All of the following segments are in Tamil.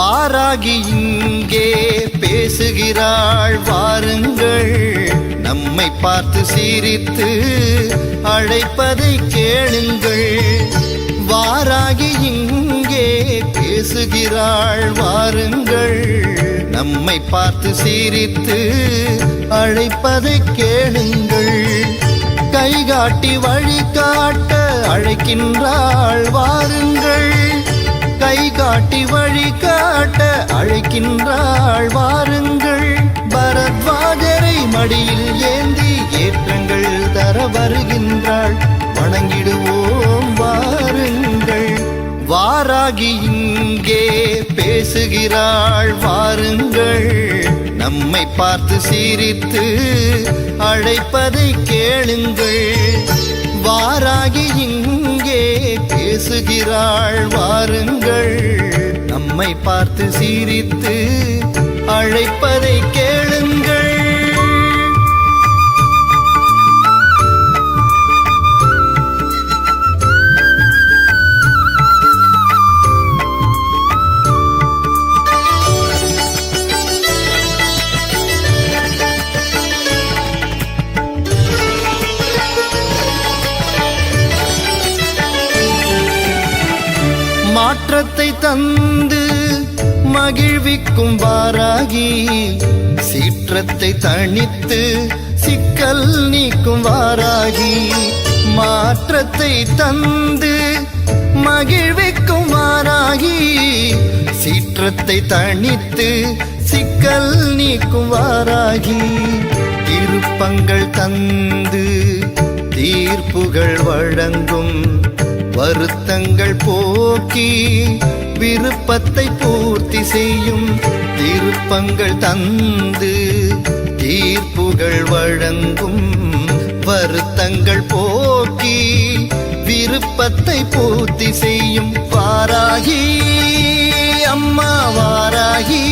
வாராகி இங்கே பேசுகிறாள். வாருங்கள் நம்மை பார்த்து சிரித்து அழைப்பதை கேளுங்கள். வாராகி இங்கே பேசுகிறாள். வாருங்கள் நம்மை பார்த்து சிரித்து அழைப்பதை கேளுங்கள். கைகாட்டி வழிகாட்ட அழைக்கின்றாள். வாருங்கள் காட்டி வழி காட்ட அழைக்கின்றாள். வாருங்கள். பரத்வாஜரை மடியில் ஏந்தி ஏற்றங்கள் தர வருகின்றாள். வணங்கிடுவோம் வாருங்கள். வாராகி இங்கே பேசுகிறாள். வாருங்கள். நம்மை பார்த்து சீரித்து அழைப்பதை கேளுங்கள். வாராகி இங்கே பேசுகிறாள் வாருங்கள். நம்மை பார்த்து சிரித்து அழைப்பதை கேளுங்கள். மாற்றத்தை தந்து மகிழ்விக்கும் வாராகி. சீற்றத்தை தணித்து சிக்கல் நீக்கும் வாராகி. மாற்றத்தை தந்து மகிழ்விக்கும் வாராகி. சீற்றத்தை தணித்து சிக்கல் நீக்கும் வாராகி. திருப்பங்கள் தந்து தீர்ப்புகள் வழங்கும் வருத்தங்கள் போக்கி விருப்பத்தை பூர்த்தி செய்யும் திருப்பங்கள் தந்து தீர்ப்புகள் வழங்கும் வருத்தங்கள் போக்கி விருப்பத்தை பூர்த்தி செய்யும் வாராகி அம்மா வாராகி.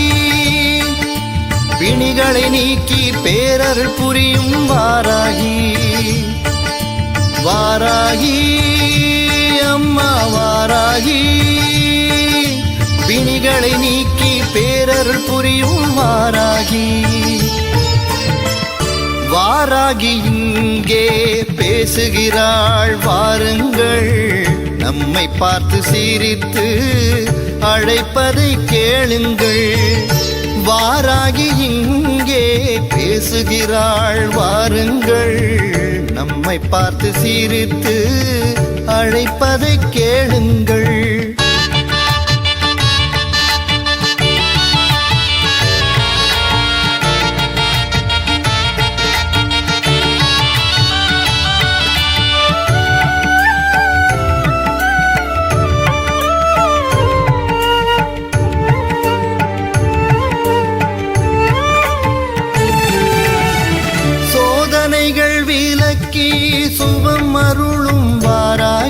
பிணிகளை நீக்கி பேரருள் புரியும் வாராகி வாராகி. அம்மா வாராகி. பிணிகளை நீக்கி பேரருள் புரியும் வாராகி வாராகி இங்கே பேசுகிறாள் வாருங்கள். நம்மை பார்த்து சிரித்து அழைப்பதை கேளுங்கள். வாராகி இங்கே பேசுகிறாள் வாருங்கள். நம்மை பார்த்து சிரித்து அழைப்பதை கேளுங்கள்.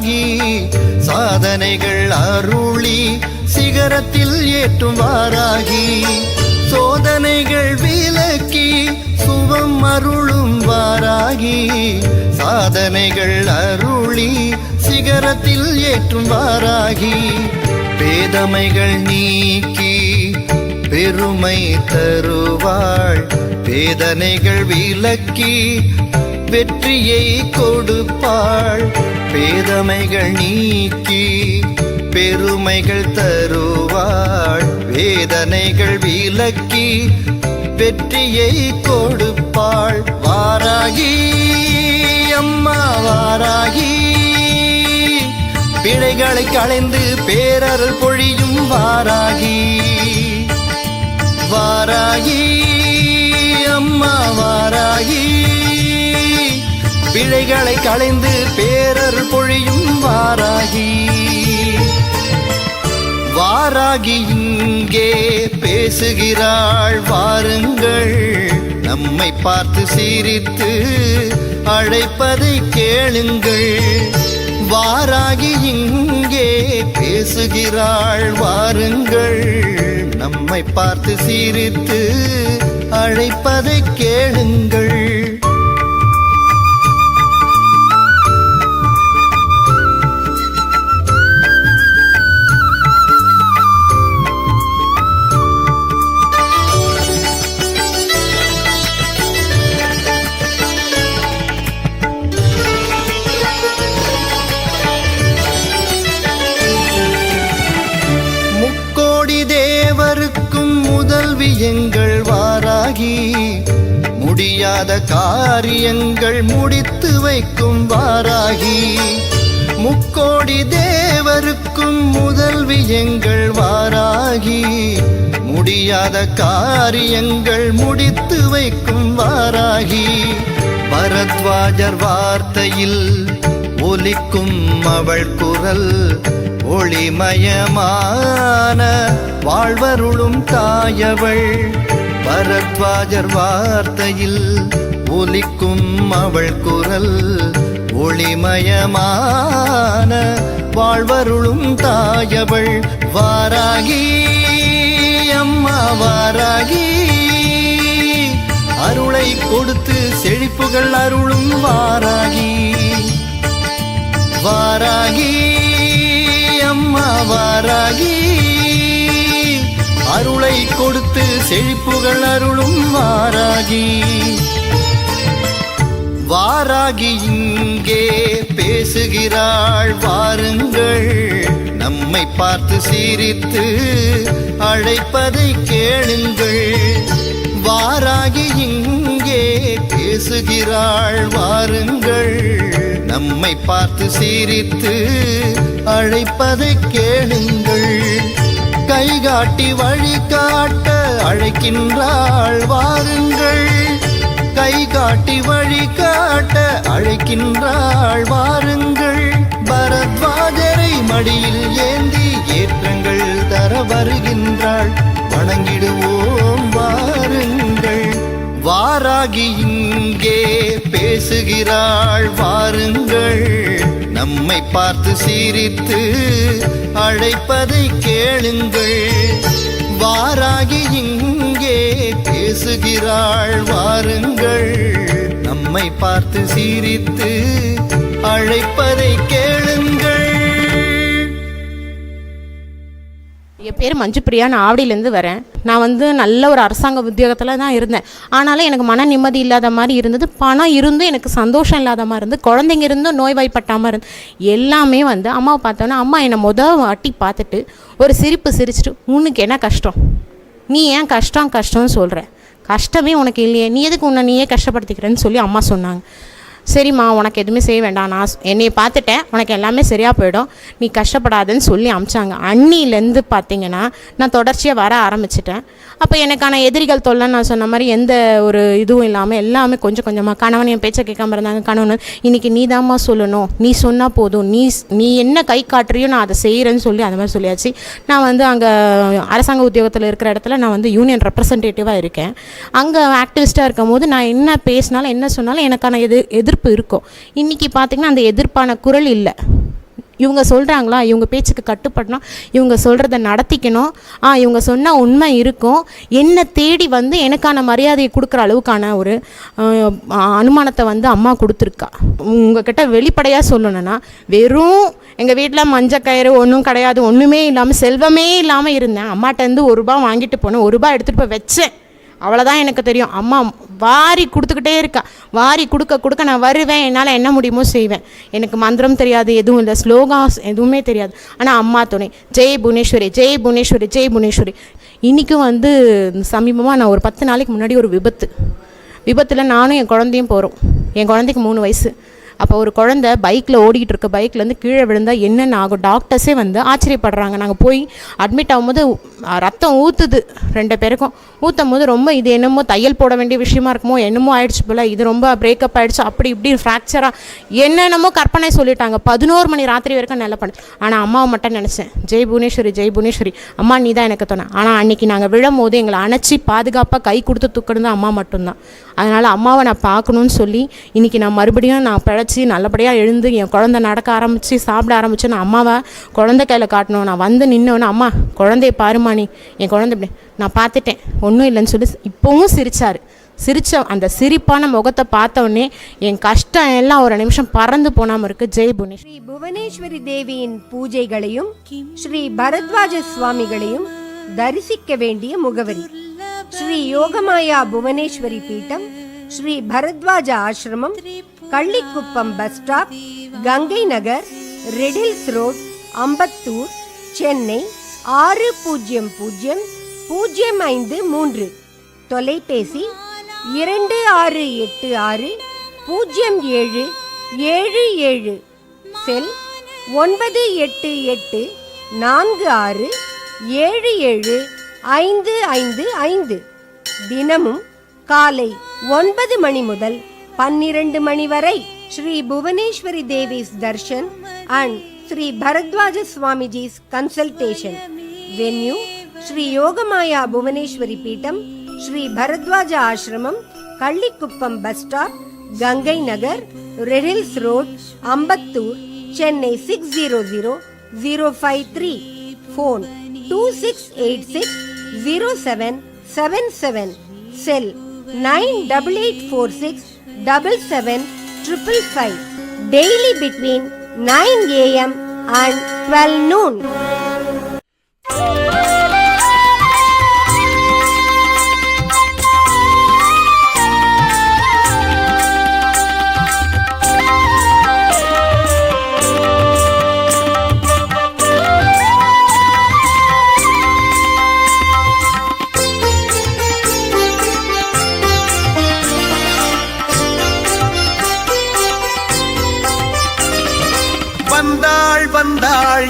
ஆகி சாதனைகள் அருளி சிகரத்தில் ஏற்றும் வாராகி. சோதனைகள் விலக்கி சுபம் அருளும் வாராகி. சாதனைகள் அருளி சிகரத்தில் ஏற்றும் வாராகி. பேதமைகள் நீக்கி பெருமை தருவாள். வேதனைகள் விலக்கி வெற்றியை கொடுப்பாள். பேதமைகள் நீக்கி பெருமைகள் தருவாள். வேதனைகள் விலக்கி வெற்றியை கொடுப்பாள். வாராகி அம்மா வாராகி. பிழைகளை களைந்து பேரருள் பொழியும் வாராகி. வாராகி அம்மா வாராகி. பிழைகளை களைந்து பேரருள் பொழியும் வாராகி. வாராகி இங்கே பேசுகிறாள் வாருங்கள். நம்மை பார்த்து சிரித்து அழைப்பதை கேளுங்கள். வாராகி இங்கே பேசுகிறாள் வாருங்கள். நம்மை பார்த்து சிரித்து அழைப்பதை கேளுங்கள். எங்கள் வாராகி முடியாத காரியங்கள் முடித்து வைக்கும் வாராகி. பரத்வாஜர் வார்த்தையில் ஒலிக்கும் அவள் குரல் ஒளிமயமான. வாழ்வருளும் தாயவள் பரத்வாஜர் வார்த்தையில் ஒலிக்கும் அவள் குரல் ஒளிமயமான வாழ்வருளும் தாயவள் வாராகி அம்மா வாராகி. அருளை கொடுத்து செழிப்புகள் அருளும் வாராகி. வாராகி அம்மா வாராகி. அருளை கொடுத்து செழிப்புகள் அருளும் வாராகி. வாராகி இங்கே பேசுகிறாள். வாருங்கள் நம்மை பார்த்து சிரித்து அழைப்பதை கேளுங்கள். வாராகி இங்கே பேசுகிறாள். வாருங்கள் நம்மை பார்த்து சிரித்து அழைப்பதை கேளுங்கள். கைகாட்டி வழிகாட்ட அழைக்கின்றாள். வாருங்கள் கை காட்டி வழி காட்ட அழைக்கின்றாள். வாருங்கள். பரத்வாஜரை மடியில் ஏந்தி ஏற்றங்கள் தர வருகின்றாள். வணங்கிடுவோம் வாருங்கள். வாராகி இங்கே பேசுகிறாள். வாருங்கள். நம்மை பார்த்து சிரித்து அழைப்பதை கேளுங்கள். வாராகி இங்கே பேசுகிறாள் வாருங்கள். நம்மை பார்த்து சீரித்து அழைப்பதை கேளுங்கள். என் பேர் மஞ்சு பிரியா நான் ஆவடியிலேருந்து வரேன். நான் வந்து நல்ல ஒரு அரசாங்க உத்தியோகத்தில் தான் இருந்தேன். ஆனாலும் எனக்கு மன நிம்மதி இல்லாத மாதிரி இருந்தது. பணம் இருந்தும் எனக்கு சந்தோஷம் இல்லாத மாதிரி இருந்து குழந்தைங்க இருந்தும் நோய்வாய்ப்பட்டாமல் இருந்து எல்லாமே வந்து அம்மாவை பார்த்தோன்னா அம்மா என்னை முதல் வாட்டி பார்த்துட்டு ஒரு சிரிப்பு சிரிச்சிட்டு உனக்கு என்ன கஷ்டம்? நீ ஏன் கஷ்டம் கஷ்டம்னு சொல்கிற கஷ்டமே உனக்கு இல்லையே. நீ எதுக்கு உன்னை நீயே கஷ்டப்படுத்திக்கிறேன்னு சொல்லி அம்மா சொன்னாங்க. சரிம்மா உனக்கு எதுவுமே செய்ய வேண்டாம். நான் என்னையை பார்த்துட்டேன். உனக்கு எல்லாமே சரியாக போயிடும். நீ கஷ்டப்படாதுன்னு சொல்லி அமிச்சாங்க. அன்னிலேருந்து பார்த்தீங்கன்னா நான் தொடர்ச்சியாக வர ஆரம்பிச்சிட்டேன். அப்போ எனக்கான எதிரிகள் தொல்லை நான் சொன்ன மாதிரி எந்த ஒரு இதுவும் இல்லாமல் எல்லாமே கொஞ்சம் கொஞ்சமாக கணவன் என் பேச்சை கேட்காம இருந்தாங்க. கணவன் இன்னைக்கு நீ தாம்மா சொல்லணும். நீ சொன்னால் போதும். நீ நீ என்ன கை காட்டுறியோ நான் அதை செய்கிறேன்னு சொல்லி அந்த மாதிரி சொல்லியாச்சு. நான் வந்து அங்கே அரசாங்க உத்தியோகத்தில் இருக்கிற இடத்துல நான் வந்து யூனியன் ரெப்ரசன்டேட்டிவாக இருக்கேன். அங்கே ஆக்டிவிஸ்ட்டாக இருக்கும் போது நான் என்ன பேசினாலும் என்ன சொன்னாலும் எனக்கான எதிர் எதிர்ப்பு இருக்கும். இன்றைக்கி பார்த்திங்கன்னா அந்த எதிர்ப்பான குரல் இல்லை. இவங்க சொல்கிறாங்களா இவங்க பேச்சுக்கு கட்டுப்படணும். இவங்க சொல்கிறத நடத்திக்கணும். ஆ இவங்க சொன்னால் உண்மை இருக்கும். என்னை தேடி வந்து எனக்கான மரியாதையை கொடுக்குற அளவுக்கான ஒரு அனுமானத்தை வந்து அம்மா கொடுத்துருக்கா. உங்ககிட்ட வெளிப்படையாக சொல்லணும்னா வெறும் எங்கள் வீட்டில் மஞ்சள் கயிறு ஒன்றும் கிடையாது. ஒன்றுமே இல்லாமல் செல்வமே இல்லாமல் இருந்தேன். அம்மாட்டேருந்து ஒரு ரூபா வாங்கிட்டு போனேன். ஒரு ரூபா எடுத்துகிட்டு போய் வச்சேன். அவ்வளோதான் எனக்கு தெரியும். அம்மா வாரி கொடுத்துக்கிட்டே இருக்கா. வாரி கொடுக்க கொடுக்க நான் வருவேன். என்னால் என்ன முடியுமோ செய்வேன். எனக்கு மந்திரம் தெரியாது எதுவும் இல்லை. ஸ்லோகாஸ் எதுவுமே தெரியாது. ஆனால் அம்மா துணை ஜெய் புவனேஸ்வரி ஜெய் புவனேஸ்வரி ஜெய் புவனேஸ்வரி. இன்றைக்கும் வந்து சமீபமாக நான் ஒரு பத்து நாளைக்கு முன்னாடி ஒரு விபத்து. விபத்தில் நானும் என் குழந்தையும் போகிறோம் என் குழந்தைக்கு மூணு வயசு. அப்போ ஒரு குழந்தை பைக்கில் ஓடிக்கிட்டு இருக்க பைக்லேருந்து கீழே விழுந்தால் என்னென்ன ஆகும்? டாக்டர்ஸே வந்து ஆச்சரியப்படுறாங்க. நாங்கள் போய் அட்மிட் ஆகும்போது ரத்தம் ஊற்றுது ரெண்டு பேருக்கும். ஊற்றும் போது ரொம்ப இது என்னமோ தையல் போட வேண்டிய விஷயமா இருக்குமோ என்னமோ ஆயிடுச்சு போல். இது ரொம்ப பிரேக்கப் ஆயிடுச்சு. அப்படி இப்படி ஃப்ராக்சராக என்னென்னமோ கற்பனை சொல்லிட்டாங்க. பதினோரு மணி ராத்திரி வரைக்கும் நல்லா பண்ணு. ஆனால் அம்மாவை மட்டும் நினச்சேன். ஜெய் புவனேஸ்வரி ஜெய் புவனேஸ்வரி. அம்மா நீ தான் எனக்கு தோண. ஆனால் அன்னைக்கு நாங்கள் விழும் போது எங்களை அணைச்சி பாதுகாப்பாக கை கொடுத்து தூக்கினது அம்மா மட்டும்தான். அதனால் அம்மாவை நான் பார்க்கணுன்னு சொல்லி இன்றைக்கி நான் மறுபடியும் நான் வச்சு நல்லபடியாக எழுந்து என் குழந்தை நடக்க ஆரம்பித்து சாப்பிட ஆரம்பிச்சு நான் அம்மாவை குழந்தை கையில் காட்டணும். நான் வந்து நின்னோன்னு அம்மா குழந்தைய பாருமா நீ. என் குழந்தை இப்படி நான் பார்த்துட்டேன். ஒன்றும் இல்லைன்னு சொல்லி இப்போவும் சிரிச்சார். சிரிச்ச அந்த சிரிப்பான முகத்தை பார்த்தோன்னே என் கஷ்டம் எல்லாம் ஒரு நிமிஷம் பறந்து போனாமல் இருக்கு. ஜெய் புவனேஷ். ஸ்ரீ புவனேஸ்வரி தேவியின் பூஜைகளையும் ஸ்ரீ பரத்வாஜ சுவாமிகளையும் தரிசிக்க வேண்டிய முகவரி. Sri Yogamaya Bhuvaneswari Peetham Sri Bharadwaja Ashramam Kallikuppam bus stop Ganga Nagar red hills road Ambattur Chennai ஆறு பூஜ்ஜியம் பூஜ்ஜியம் பூஜ்ஜியம் ஐந்து மூன்று. தொலைபேசி இரண்டு ஆறு எட்டு ஆறு பூஜ்ஜியம் ஏழு ஏழு ஏழு. செல் ஒன்பது எட்டு எட்டு நான்கு ஆறு ஏழு ஏழு ஐந்து ஐந்து ஐந்து. தினமும் காலை ஒன்பது மணி முதல் பன்னிரண்டு மணி வரை Sri Bhuvaneswari Devi's darshan and Sri Bharadwaja Swamiji's consultation venue Sri Yogamaya Bhuvaneswari Peetham Sri Bharadwaja Ashramam Kallikuppam bus stop Ganga Nagar red hills road Ambattur Chennai six zero zero zero five three phone two six eight six zero seven seven seven cell nine double eight four six double seven triple five daily between 9 a.m. and 12 noon.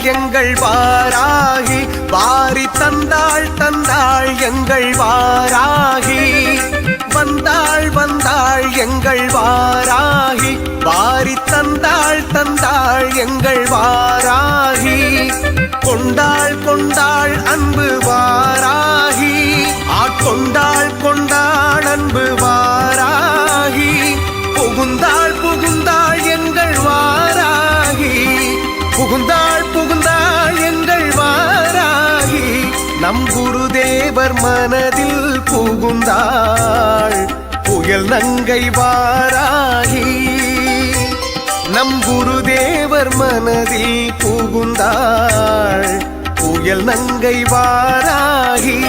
எங்கள் வாராகி வாரி தந்தாள் தந்தாள் எங்கள் வாராகி. வந்தாள் வந்தாள் எங்கள் வாராகி வாரி தந்தாள் தந்தாள் எங்கள் வாராகி. கொண்டாள் கொண்டாள் அன்பு வாராகி ஆட்கொண்டாள் கொண்டாள் அன்பு குருதேவர் மனதில் புகுந்தாள். புயல் நங்கை வாராகி. நம் குருதேவர் மனதில் புகுந்தாள். புயல் நங்கை வாராகி.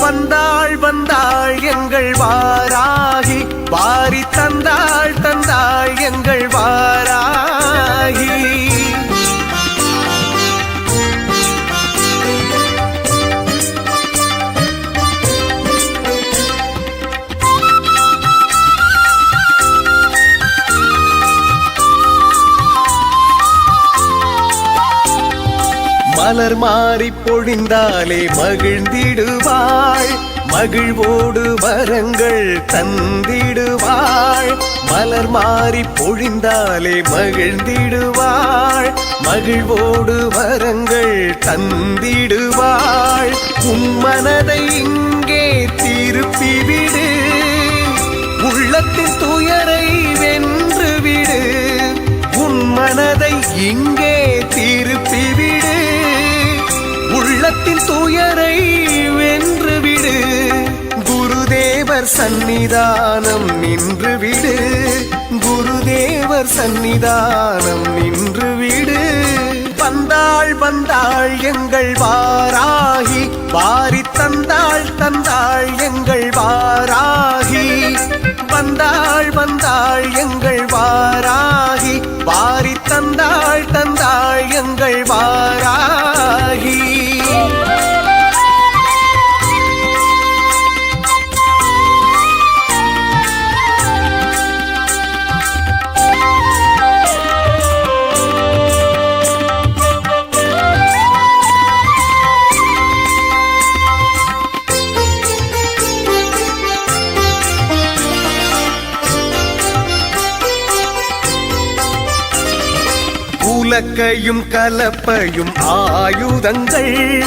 வந்தாள் வந்தாள் எங்கள் வாராகி. வாரி தந்தாள் தந்தாள் எங்கள் வாராகி மலர் மாறி பொழிந்தாலே மகிழ்ந்திடுவாள் மகிழ்வோடு வரங்கள் தந்திடுவாள் மலர் மாறி பொழிந்தாலே மகிழ்ந்திடுவாள் மகிழ்வோடு வரங்கள் தந்திடுவாள் உன் மனதை இங்கே திருப்பிவிடு. உள்ளத்தின் துயரை வென்றுவிடு. உன் மனதை இங்கே குருதேவர் சந்நிதானம் நின்று விடு. குருதேவர் சந்நிதானம் நின்று விடு. வந்தாள் வந்தாள் எங்கள் வாராகி. வாரி தந்தாள் தந்தாள் எங்கள் வாராகி. வந்தாள் வந்தாள் எங்கள் வாராகி. வாரி தந்தாள் தந்தாள் எங்கள் வாராகி. உலக்கையும் கலப்பையும் ஆயுதங்கள்.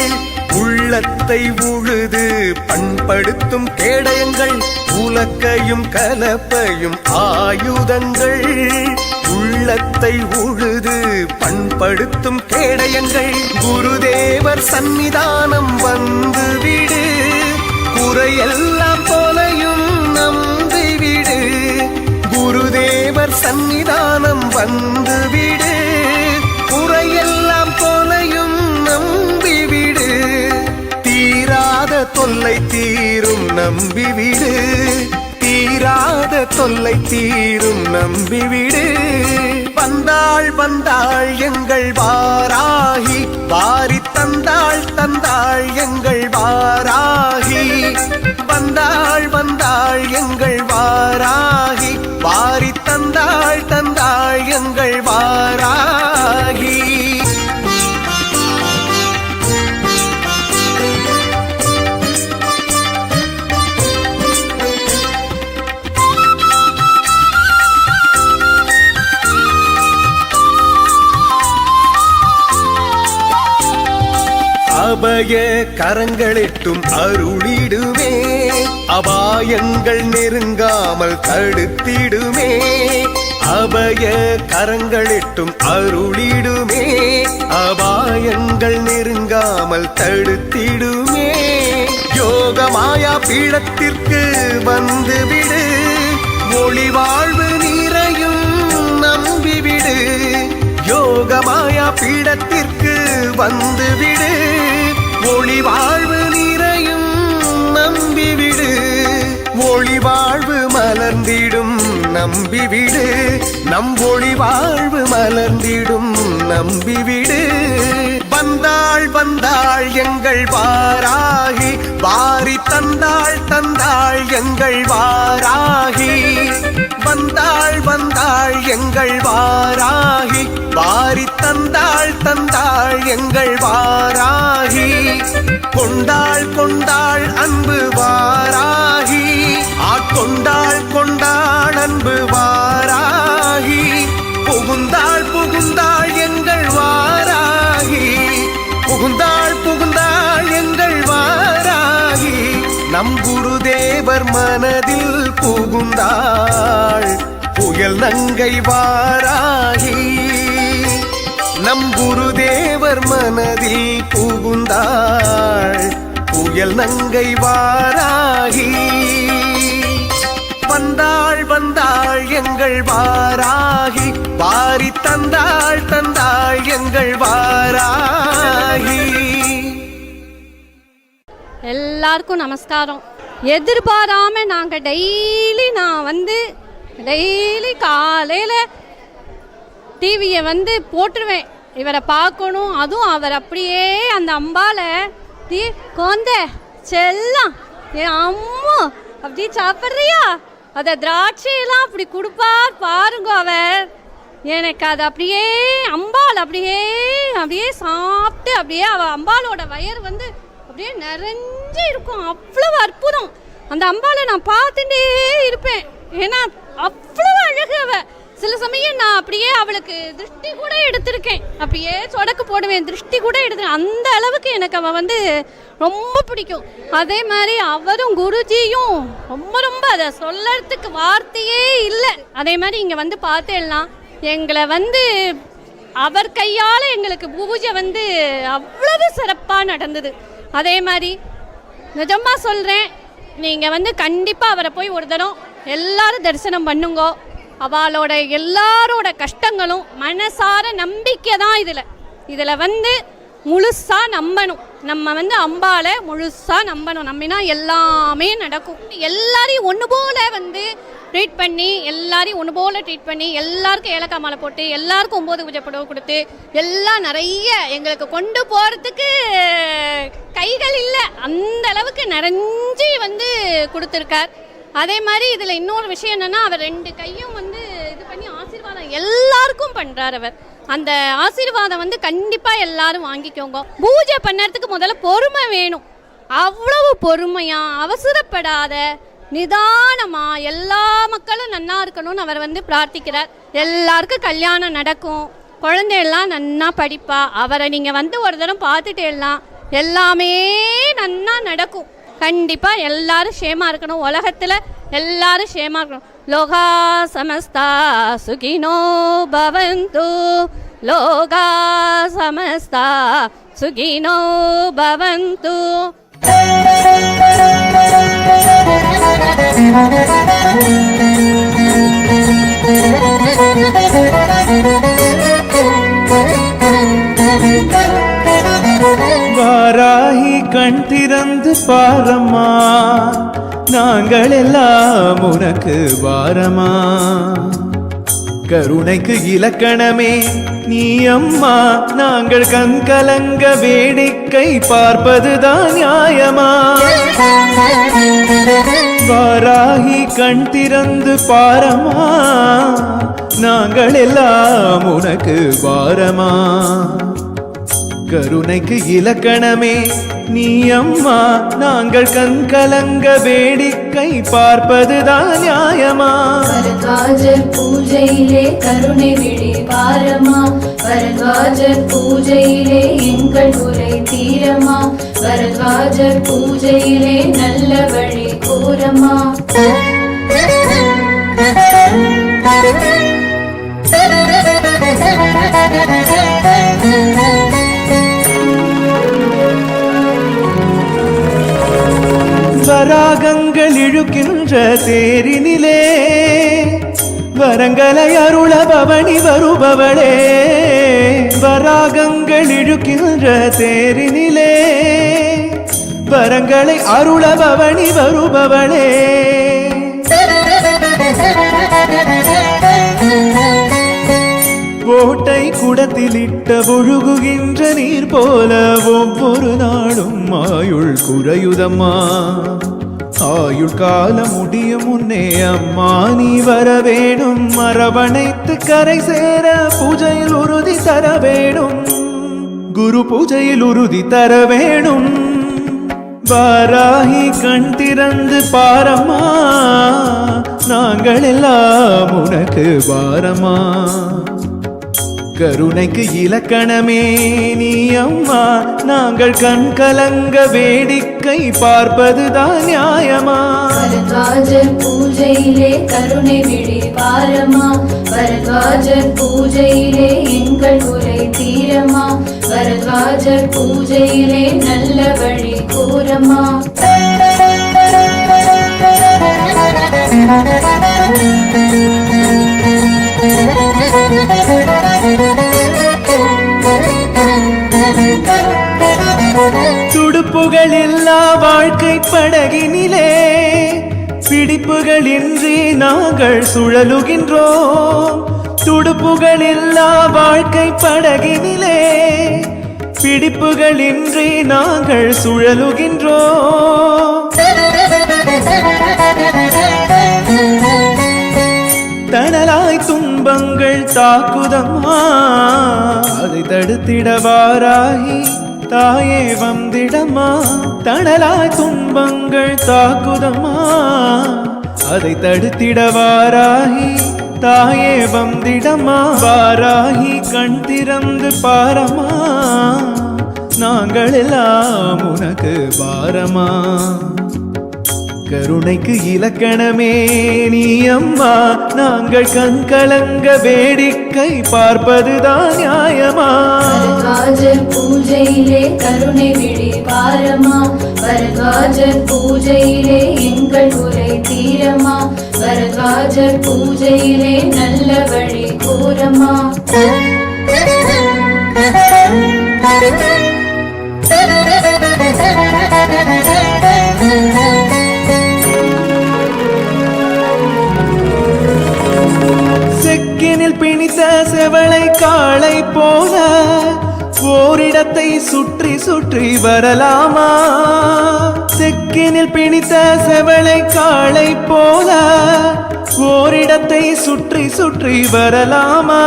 உள்ளத்தை உழுது பண்படுத்தும் கேடயங்கள். உலக்கையும் கலப்பையும் ஆயுதங்கள். உள்ளத்தை உழுது பண்படுத்தும் கேடயங்கள். குருதேவர் சன்னிதானம் வந்து விடு. குறையெல்லாம் போலையும் நம்பிவிடு. குருதேவர் சன்னிதானம் வந்து தொல்லை தீரும் நம்பிவிடு. தீராத தொல்லை தீரும் நம்பிவிடு. வந்தாள் வந்தாள் எங்கள் வாராகி. வாரி தந்தாள் தந்தாள் எங்கள் வாராகி. வந்தாள் வந்தாள் எங்கள் வாராகி. வாரி தந்தாள் தந்தாள் எங்கள் வாராகி அபய கரங்களிட்டும் அருளிடுமே. அபாயங்கள் நெருங்காமல் தடுத்திடுமே. அபய கரங்களிட்டும் அருளிடுமே. அபாயங்கள் நெருங்காமல் தடுத்திடுமே. யோகமாயா பீடத்திற்கு வந்துவிடு. ஒளி வாழ்வு நீ யோகமாயா பீடத்திற்கு வந்துவிடு. ஒளி வாழ்வு நிறையும் நம்பிவிடு. ஒளி வாழ்வு மலர்ந்திடும் நம்பிவிடு. நம் ஒளி வாழ்வு மலர்ந்திடும் நம்பிவிடு. வந்தாள் வந்தாள் எங்கள் வாராகி. வாரி தந்தாள் தந்தாள் எங்கள் வாராகி. வந்தாள் வந்தாள் எங்கள் வாராகி. வாரி தந்தாள் தந்தாள் எங்கள் வாராகி. கொண்டாள் கொண்டாள் அன்பு வாராகி. ஆட்கொண்டாள் கொண்டாள் அன்பு வாராகி. புகுந்தாள் புகுந்தாள் எங்கள் வாராகி. புகுந்தாள் புகுந்தாள் எங்கள் வாராகி. நம் குருதேவர் மனதில் புகுந்தாள். புயல் நங்கை வாராகி நம் குருதேவர் மனதில் புகுந்தாள். புயல் நங்கை வாராகி வந்தாள் வந்தாள் எங்கள் வாராகி வாரி தந்தாள் தந்தாள் எங்கள் வாராகி. எல்லாருக்கும் நமஸ்காரம். எதிர்பாராம நாங்க டெய்லி நான் வந்து டெய்லி காலையில டிவியை வந்து போட்டுருவேன். இவரை பார்க்கணும். அதுவும் அவர் அப்படியே அந்த அம்பால தீ கொந்த செல்லாம். என் அம்மா அப்படி சாப்பிட்றியா? அதை திராட்சையெல்லாம் அப்படி கொடுப்பார் பாருங்க அவர். எனக்கு அது அப்படியே அம்பாள் அப்படியே அப்படியே சாப்பிட்டு அப்படியே அவ அம்பாளோட வயர் வந்து அப்படியே நிறைஞ்சு இருக்கும். அவ்வளவு அற்புதம். அந்த அம்பாவை நான் பார்த்துட்டே இருப்பேன். ஏன்னா அவ்வளவு அழகு அவ. சில சமயம் நான் அப்படியே அவளுக்கு திருஷ்டி கூட எடுத்திருக்கேன். அப்படியே சொடக்கு போடுவேன். திருஷ்டி கூட எடுத்து அந்த அளவுக்கு எனக்கு அவள் வந்து ரொம்ப பிடிக்கும். அதே மாதிரி அவரும் குருஜியும் ரொம்ப ரொம்ப அதை சொல்லறதுக்கு வார்த்தையே இல்லை. அதே மாதிரி இங்கே வந்து பார்த்தேன்னா எங்களை வந்து அவர் கையால் எங்களுக்கு பூஜை வந்து அவ்வளவு சிறப்பாக நடந்தது. அதே மாதிரி நிஜமாக சொல்கிறேன் நீங்கள் வந்து கண்டிப்பாக அவரை போய் ஒரு தரம் எல்லாரும் தரிசனம் பண்ணுங்கோ. அவளோட எல்லாரோட கஷ்டங்களும் மனசார நம்பிக்கை தான் இதில். இதில் வந்து முழுசாக நம்பணும். நம்ம வந்து அம்பால முழுசாக நம்பணும். நம்பினா எல்லாமே நடக்கும். எல்லாரையும் ஒன்று போல் வந்து ட்ரீட் பண்ணி எல்லாரையும் ஒன்று போல ட்ரீட் பண்ணி எல்லாருக்கும் ஏலக்காய் மாலை போட்டு எல்லாருக்கும் ஒம்பது பூஜை புடவை கொடுத்து எல்லாம் நிறைய எங்களுக்கு கொண்டு போகிறதுக்கு கைகள் இல்லை. அந்த அளவுக்கு நிறைஞ்சி வந்து கொடுத்துருக்கார். அதே மாதிரி இதில் இன்னொரு விஷயம் என்னென்னா அவர் ரெண்டு கையும் வந்து இது பண்ணி ஆசீர்வாதம் எல்லாருக்கும் பண்ணுறார் அவர். அந்த ஆசீர்வாதம் வந்து கண்டிப்பாக எல்லாரும் வாங்கிக்கோங்க. பூஜை பண்ணுறதுக்கு முதல்ல பொறுமை வேணும். அவ்வளவு பொறுமையாக அவசரப்படாத நிதானமா எல்லா மக்களும் நன்னா இருக்கணும்னு அவர் வந்து பிரார்த்திக்கிறார். எல்லாருக்கும் கல்யாணம் நடக்கும். குழந்தையெல்லாம் நன்னா படிப்பா. அவரை நீங்கள் வந்து ஒரு தரம் பார்த்துட்டேலாம் எல்லாம் எல்லாமே நன்னா நடக்கும். கண்டிப்பாக எல்லாரும் ஷேமா இருக்கணும். உலகத்தில் எல்லாரும் ஷேமா இருக்கணும். லோகா சமஸ்தா சுகினோ பவந்து. லோகா சமஸ்தா சுகினோ பவந்து. வாராகி கண் திறந்து பாரம்மா நாங்கள் எல்லாம் உனக்கு வாரமா கருணைக்கு இலக்கணமே. நீ அம்மா நாங்கள் கண்கலங்க வேடிக்கை பார்ப்பதுதான் நியாயமா? வாராகி கண் திறந்து பாரம்மா நாங்கள் எல்லாம் உனக்கு பாரமா? கருணைக்கு இலக்கணமே. நீ அம்மா நாங்கள் கண் கலங்க வேடிக்கை பார்ப்பதுதான் நியாயமா? பரத்வாஜர் பூஜையிலே கருணை விழி பாரமா? பரத்வாஜர் பூஜையிலே எங்கள் குறை தீரமா? பரத்வாஜர் பூஜையிலே நல்ல வழி கூறமா வராகங்கள் இழுக்கின்ற தேரினிலே வரங்களை அருள பவனி வருபவளே வராகங்கள் இழுக்கின்ற தேரினிலே வரங்களை அருள பவனி வருபவளே. கோட்டை குடத்திலிட்ட ஒழுகுகின்ற நீர் போல ஒவ்வொரு நாளும் ஆயுள் குறையுதம்மா. ஆயுள் காலம் முடியும் முன்னே அம்மா நீ வர வேணும் மரவணைத்து கரை சேர பூஜையில் உறுதி தர வேணும் குரு பூஜையில் உறுதி தர வேணும் வாராகி கண் திறந்து பாரம்மா நாங்கள் எல்லாம் உனக்கு வாரமா கருணைக்கு இலக்கணமே. நீ அம்மா நாங்கள் கண் கலங்க வேடிக்கை பார்ப்பதுதான் நியாயமா? பரத்வாஜர் பூஜையிலே கருணை விழி பாரமா பரத்வாஜர் பூஜையிலே எங்கள் குறை தீரமா? பரத்வாஜர் பூஜையிலே நல்ல வழி கூறமா? துடுப்புகள் துடுப்புகளில்லா வாழ்க்கை படகினிலே பிடிப்புகளின்றி நாங்கள் சுழலுகின்றோம். துடுப்புகளில்லா வாழ்க்கை படகினிலே பிடிப்புகளின்றி நாங்கள் சுழலுகின்றோம். தாக்குதம்மா. அதை தடுத்திட வாராகி தாயே வந்திடமா. தணலாய் துன்பங்கள் தாக்குதம்மா. அதை தடுத்திட வாராகி தாயே வந்திடமா. வாராகி கண் திறந்து பாரமா. நாங்கள் எல்லாம் உனக்கு பாரமா. கருணைக்கு இலக்கணமே நீ அம்மா நாங்கள் கண்கலங்க வேடிக்கை பார்ப்பதுதான் நியாயமா? பரத்வாஜர் பூஜையிலே கருணை விழி பாரமா? பரத்வாஜர் பூஜையிலே எங்கள் குறை தீரமா? பரத்வாஜர் பூஜையிலே நல்ல வழி கூறமா? சுற்றி வரலாமா? செக்கினில் பிணித்த செவளை காளை போல ஓரிடத்தை சுற்றி சுற்றி வரலாமா?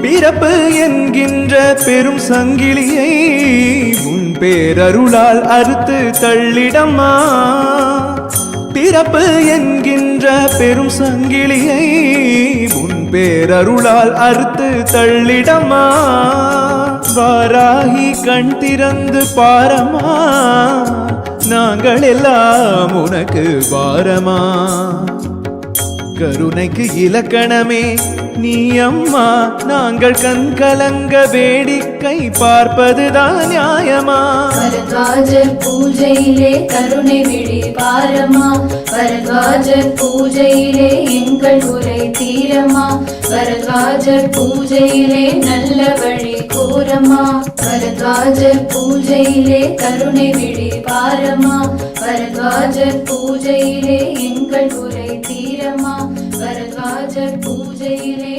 பிறப்பு என்கின்ற பெரும் சங்கிலியை உன் பேரருளால் அறுத்து தள்ளிடம்மா. பிறப்பு என்கின்ற பெரும் சங்கிலியை உன் பேரருளால் அறுத்து தள்ளிடமா? வாராகி கண் திறந்து பாரமா? நாங்கள் எல்லாம் உனக்கு பாரமா? கருணைக்கு இலக்கணமே நீ அம்மா நாங்கள் கண் கலங்க வேடிக்கை பார்ப்பதுதான் நியாயமா? பரத்வாஜர் பூஜையிலே கருணை விழி பாரமா? பரத்வாஜர் பூஜையிலே எங்கள் குறை தீரமா? பரத்வாஜர் பூஜையிலே நல்ல வழி கூறமா பரத்வாஜர் பூஜையிலே கருணை விழி பாரமா? பரத்வாஜர் பூஜையிலே எங்கள் குறை தீரமா? பரத்வாஜர் பூஜையிலே